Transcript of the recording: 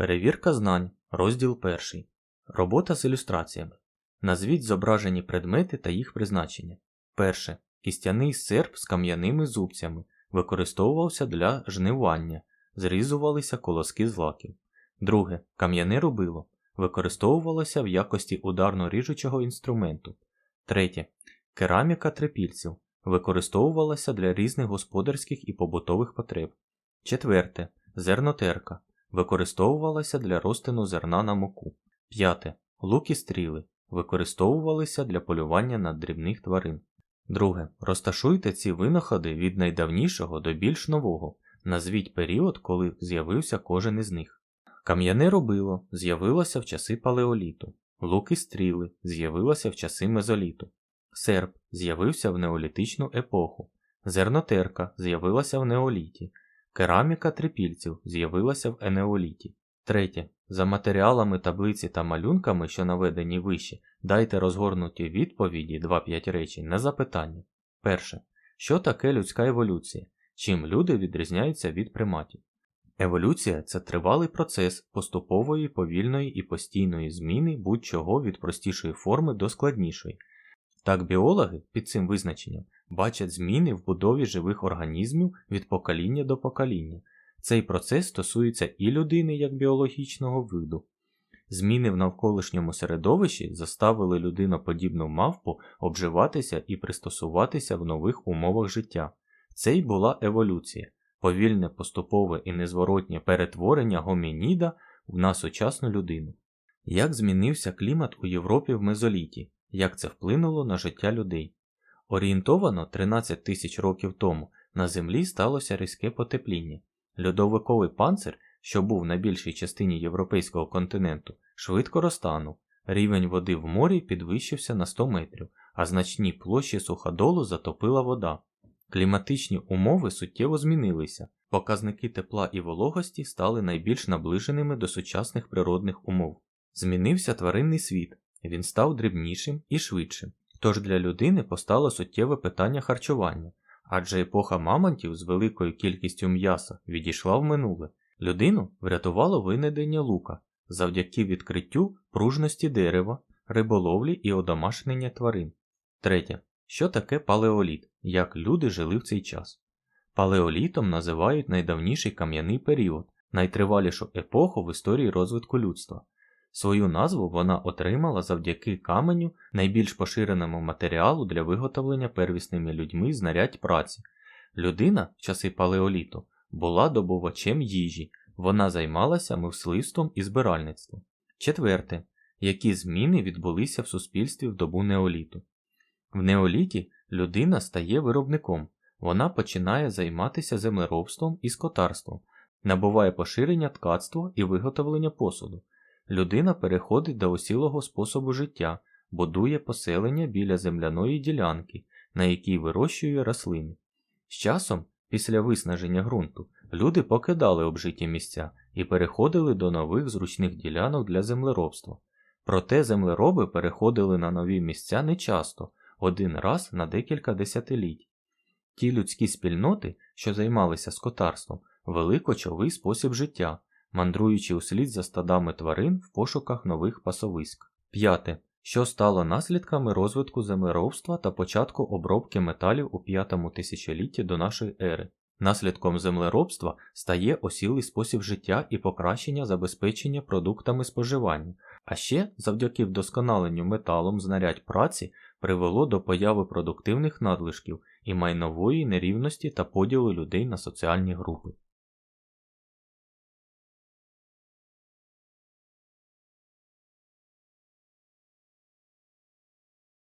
Перевірка знань. Розділ 1. Робота з ілюстраціями. Назвіть зображені предмети та їх призначення. Перше. Кістяний серп з кам'яними зубцями використовувався для жнивання, зрізувалися колоски з лаків. Друге. Кам'яне рубило використовувалося в якості ударно-ріжучого інструменту. Третє. Кераміка трипільців використовувалася для різних господарських і побутових потреб. Четверте. Зернотерка використовувалася для розтину зерна на муку. П'яте. Луки стріли використовувалися для полювання на дрібних тварин. Друге. Розташуйте ці винаходи від найдавнішого до більш нового. Назвіть період, коли з'явився кожен із них. Кам'яне робило з'явилося в часи палеоліту. Луки стріли з'явилося в часи мезоліту. Серп з'явився в неолітичну епоху. Зернотерка з'явилася в неоліті. Кераміка трипільців з'явилася в енеоліті. Третє. За матеріалами таблиці та малюнками, що наведені вище, дайте розгорнуті відповіді 2-5 речень на запитання. Перше. Що таке людська еволюція? Чим люди відрізняються від приматів? Еволюція це тривалий процес поступової, повільної і постійної зміни будь-чого від простішої форми до складнішої. Так біологи під цим визначенням бачать зміни в будові живих організмів від покоління до покоління. Цей процес стосується і людини як біологічного виду. Зміни в навколишньому середовищі заставили людиноподібну мавпу обживатися і пристосуватися в нових умовах життя. Це й була еволюція, повільне поступове і незворотнє перетворення гомініда на сучасну людину. Як змінився клімат у Європі в мезоліті, як це вплинуло на життя людей? Орієнтовано 13 тисяч років тому на Землі сталося різке потепління. Льодовиковий панцир, що був на більшій частині європейського континенту, швидко розтанув, рівень води в морі підвищився на 100 метрів, а значні площі суходолу затопила вода. Кліматичні умови суттєво змінилися, показники тепла і вологості стали найбільш наближеними до сучасних природних умов. Змінився тваринний світ, він став дрібнішим і швидшим. Тож для людини постало суттєве питання харчування, адже епоха мамонтів з великою кількістю м'яса відійшла в минуле. Людину врятувало винайдення лука завдяки відкриттю пружності дерева, риболовлі і одомашнення тварин. Третє. Що таке палеоліт? Як люди жили в цей час? Палеолітом називають найдавніший кам'яний період, найтривалішу епоху в історії розвитку людства. Свою назву вона отримала завдяки каменю, найбільш поширеному матеріалу для виготовлення первісними людьми знарядь праці. Людина в часи палеоліту була добувачем їжі, вона займалася мисливством і збиральництвом. Четверте. Які зміни відбулися в суспільстві в добу неоліту? В неоліті людина стає виробником, вона починає займатися землеробством і скотарством, набуває поширення ткацтва і виготовлення посуду. Людина переходить до осілого способу життя, будує поселення біля земляної ділянки, на якій вирощує рослини. З часом, після виснаження ґрунту, люди покидали обжиті місця і переходили до нових зручних ділянок для землеробства. Проте землероби переходили на нові місця нечасто, один раз на декілька десятиліть. Ті людські спільноти, що займалися скотарством, вели кочовий спосіб життя мандруючи услід за стадами тварин в пошуках нових пасовиськ. П'яте. Що стало наслідками розвитку землеробства та початку обробки металів у п'ятому тисячолітті до нашої ери. Наслідком землеробства стає осілий спосіб життя і покращення забезпечення продуктами споживання, а ще завдяки вдосконаленню металом знарядь праці привело до появи продуктивних надлишків і майнової нерівності та поділу людей на соціальні групи.